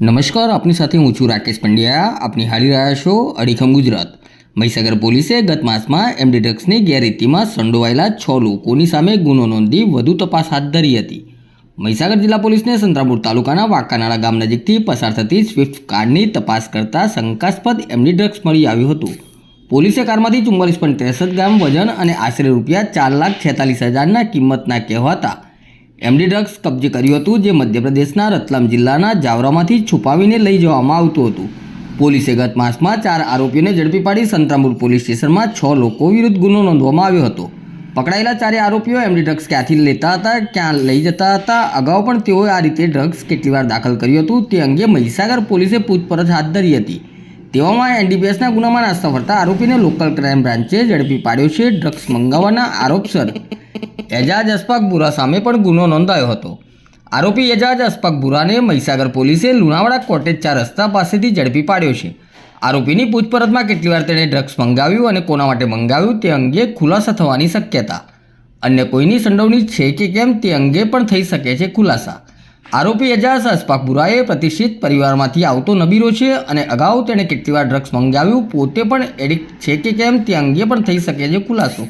નમસ્કાર, આપની સાથે હું છું રાકેશ પંડ્યા. આપની હાલી રહ્યા છો અડીખમ ગુજરાત. મહીસાગર પોલીસે ગત માસમાં એમડી ડ્રગ્સની ગેરરીતિમાં સંડોવાયેલા છ લોકોની સામે ગુનો નોંધી વધુ તપાસ હાથ ધરી હતી. મહીસાગર જિલ્લા પોલીસને સંતરામપુર તાલુકાના વાંકાનાળા ગામ નજીકથી પસાર થતી સ્વિફ્ટ કારની તપાસ કરતા શંકાસ્પદ એમડી ડ્રગ્સ મળી આવ્યું હતું. પોલીસે કારમાંથી ચુમ્માલીસ પોઈન્ટ ત્રેસઠ ગ્રામ વજન અને આશરે રૂપિયા ચાર લાખ છેતાલીસ હજારના કિંમતના કહેવાતા એમડી ડ્રગ્સ કબજે કર્યું હતું જે મધ્યપ્રદેશના રતલામ જિલ્લાના જાવરામાંથી છુપાવીને લઈ જવામાં આવતું હતું. પોલીસે ગત માસમાં ચાર આરોપીઓને ઝડપી પાડી સંતરામપુર પોલીસ સ્ટેશનમાં છ લોકો વિરુદ્ધ ગુનો નોંધવામાં આવ્યો હતો. પકડાયેલા ચારે આરોપીઓ એમડી ડ્રગ્સ ક્યાંથી લેતા હતા, ક્યાં લઈ જતા હતા, અગાઉ પણ તેઓએ આ રીતે ડ્રગ્સ કેટલી વાર દાખલ કર્યું હતું તે અંગે મહીસાગર પોલીસે પૂછપરછ હાથ ધરી હતી. તેવામાં એનડીપીએસના ગુનામાં નાસ્તા ફરતા આરોપીને લોકલ ક્રાઇમ બ્રાન્ચે ઝડપી પાડ્યો છે ડ્રગ્સ મંગાવવાના આરોપસર એજાજ અશફાક બુરા સામે પણ ગુનો નોંધાયો હતો. આરોપી એજાજ અશફાક બુરાને મહીસાગર પોલીસે લુણાવાડા કોટેજ ચાર રસ્તા પાસેથી ઝડપી પાડ્યો છે. આરોપીની પૂછપરછમાં કેટલી વાર તેણે ડ્રગ્સ મંગાવ્યું અને કોના માટે મંગાવ્યું તે અંગે ખુલાસા થવાની શક્યતા. અન્ય કોઈની સંડોવણી છે કે કેમ તે અંગે પણ થઈ શકે છે ખુલાસા. આરોપી એજાજ અશફાક બુરાએ પ્રતિષ્ઠિત પરિવારમાંથી આવતો નબીરો છે અને અગાઉ તેણે કેટલી વાર ડ્રગ્સ મંગાવ્યું, પોતે પણ એડિક્ટ છે કે કેમ તે અંગે પણ થઈ શકે છે ખુલાસો.